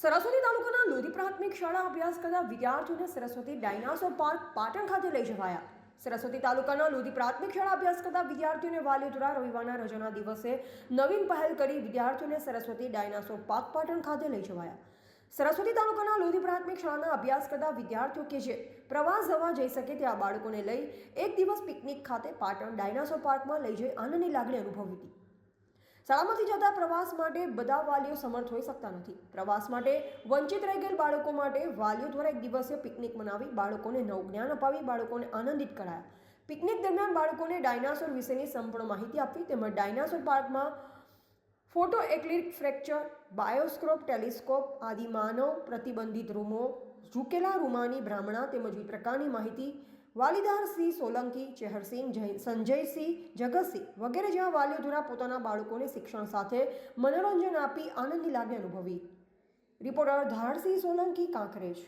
સરસ્વતી તાલુકાના લોધી પ્રાથમિક શાળા અભ્યાસ કરતા વિદ્યાર્થીઓને સરસ્વતી ડાયનાસોર પાર્ક પાટણ ખાતે લઈ જવાયા. સરસ્વતી તાલુકાના લોધી પ્રાથમિક શાળા અભ્યાસ કરતા વિદ્યાર્થીઓને વાલીઓ દ્વારા રવિવારના રજાના દિવસે નવીન પહેલ કરી વિદ્યાર્થીઓને સરસ્વતી ડાયનાસોર પાર્ક પાટણ ખાતે લઈ જવાયા. સરસ્વતી તાલુકાના લોધી પ્રાથમિક શાળાના અભ્યાસ કરતા વિદ્યાર્થીઓ કે જે પ્રવાસ જવા જઈ શકે તેવા બાળકોને લઈ એક દિવસ પિકનિક ખાતે પાટણ ડાયનાસોર પાર્કમાં લઈ જઈ આનંદની લાગણી અનુભવી હતી. શાળામાંથી જતા પ્રવાસ માટે બધા વાલીઓ સમર્થ હોઈ શકતા નથી. પ્રવાસ માટે વંચિત રહી ગયેલ બાળકો માટે વાલીઓ દ્વારા એક દિવસીય પિકનિક મનાવી બાળકોને નવું જ્ઞાન અપાવી બાળકોને આનંદિત કરાયા. પિકનિક દરમિયાન બાળકોને ડાયનાસોર વિશેની સંપૂર્ણ માહિતી આપવી તેમજ ડાયનાસોર પાર્કમાં ફોટો એક્લિક ફ્રેક્ચર, બાયોસ્કોપ, ટેલિસ્કોપ આદિ માનવ પ્રતિબંધિત રૂમો, ઝૂકેલા રૂમાની બ્રાહ્મણા તેમજ વિવિધ પ્રકારની માહિતી વાલીદારસિંહ સોલંકી, ચેહરસિંહ સંજયસિંહ જગતસિંહ વગેરે જેવા વાલીઓ દ્વારા પોતાના બાળકોને શિક્ષણ સાથે મનોરંજન આપી આનંદની લાગણી અનુભવી. રિપોર્ટર ધારસિંહ સોલંકી, કાંકરેજ.